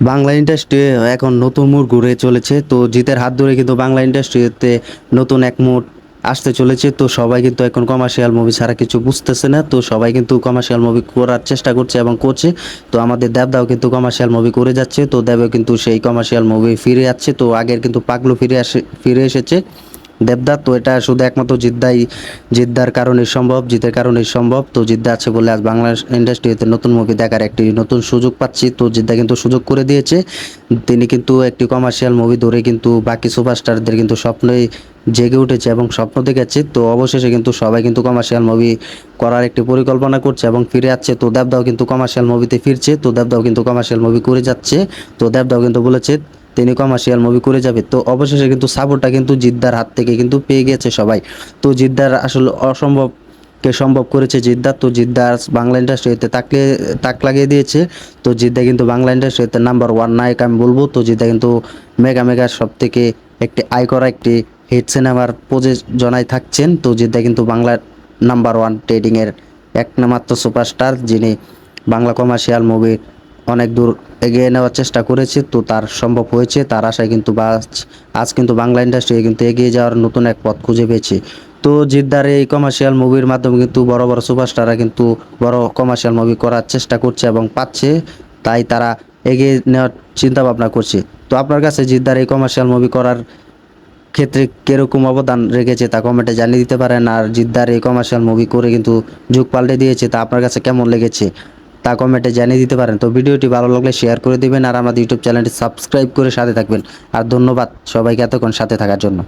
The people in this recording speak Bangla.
বাংলা ইন্ডাস্ট্রি এখন নতুন মোড় ঘুরে চলেছে। তো জিতের হাত ধরে কিন্তু বাংলা ইন্ডাস্ট্রিতে নতুন এক মোড় আসতে চলেছে। তো সবাই কিন্তু এখন কমার্শিয়াল মুভি ছাড়া কিছু বুঝতেছে না। তো সবাই কিন্তু কমার্শিয়াল মুভি করার চেষ্টা করছে এবং করছে। তো আমাদের দেবদাও কিন্তু কমার্শিয়াল মুভি করে যাচ্ছে। তো দেবেও কিন্তু সেই কমার্শিয়াল মুভি ফিরে যাচ্ছে তো আগের কিন্তু পাগলু ফিরে আসে, ফিরে এসেছে। দেবদার তো এটা শুধু একমাত্র জিদ্দাই, জিদ্দার কারণে সম্ভব, জিতের কারণে সম্ভব। তো জিদ্দা আছে বলে আজ বাংলা ইন্ডাস্ট্রিতে নতুন মুভি দেখার একটি নতুন সুযোগ পাচ্ছি। তো জিদ্দা কিন্তু সুযোগ করে দিয়েছে। তিনি কিন্তু একটি কমার্শিয়াল মুভি ধরে কিন্তু বাকি সুপারস্টারদের কিন্তু স্বপ্নে জেগে উঠেছে এবং স্বপ্ন দেখেছে। তো অবশেষে কিন্তু সবাই কিন্তু কমার্শিয়াল মুভি করার একটি পরিকল্পনা করছে এবং ফিরে যাচ্ছে তো দেবদাও কিন্তু কমার্শিয়াল মুভিতে ফিরছে। তো দেবদাও কিন্তু কমার্শিয়াল মুভি করে যাচ্ছে। তো দেবদাও কিন্তু বলেছে তিনি কমার্শিয়াল মুভি করে যাবে। তো অবশেষে কিন্তু সাপোর্টটা কিন্তু জিদ্দার হাত থেকে কিন্তু পেয়ে গেছে সবাই। তো জিদ্দার আসলে অসম্ভব কে সম্ভব করেছে জিদ্দার তো জিদ্দার বাংলা ইন্ডাস্ট্রিতে তাকলে তাক লাগিয়ে দিয়েছে। তো জিদ্দা কিন্তু বাংলা ইন্ডাস্ট্রিতে নাম্বার ওয়ান নায়ক আমি বলব। তো জিদ্দা কিন্তু মেগা মেগা সব থেকে একটি আয় করা একটি হিট সিনেমার প্রযোজনায় থাকছেন। তো জিদ্দা কিন্তু বাংলার নাম্বার ওয়ান ট্রেডিংয়ের এক মাত্র সুপারস্টার যিনি বাংলা কমার্শিয়াল মুভির অনেক দূর এগিয়ে নেওয়ার চেষ্টা করেছে, তো তার সম্ভব হয়েছে। তার আশায় কিন্তু আজ কিন্তু বাংলা ইন্ডাস্ট্রি কিন্তু এগিয়ে যাওয়ার নতুন এক পথ খুঁজে পেয়েছে। তো জিদ্দার এই কমার্শিয়াল মুভির মাধ্যমে কিন্তু বড় বড় সুপারস্টাররা কিন্তু বড় কমার্শিয়াল মুভি করার চেষ্টা করছে এবং পাচ্ছে। তাই তারা এগিয়ে নেওয়ার চিন্তা ভাবনা করছে। তো আপনার কাছে জিদ্দার এই কমার্শিয়াল মুভি করার ক্ষেত্রে কীরকম অবদান রেখেছে তা কমেন্টে জানিয়ে দিতে পারেন। আর জিদ্দার এই কমার্শিয়াল মুভি করে কিন্তু যুগ পাল্টে দিয়েছে তা আপনার কাছে কেমন লেগেছে? তা কমেন্টে জানিয়ে দিতে পারেন। তো ভিডিওটি ভালো লাগলে শেয়ার করে দেবেন আর আমাদের ইউটিউব চ্যানেলটি সাবস্ক্রাইব করে সাথে থাকবেন। আর ধন্যবাদ সবাইকে এতক্ষণ সাথে থাকার জন্য।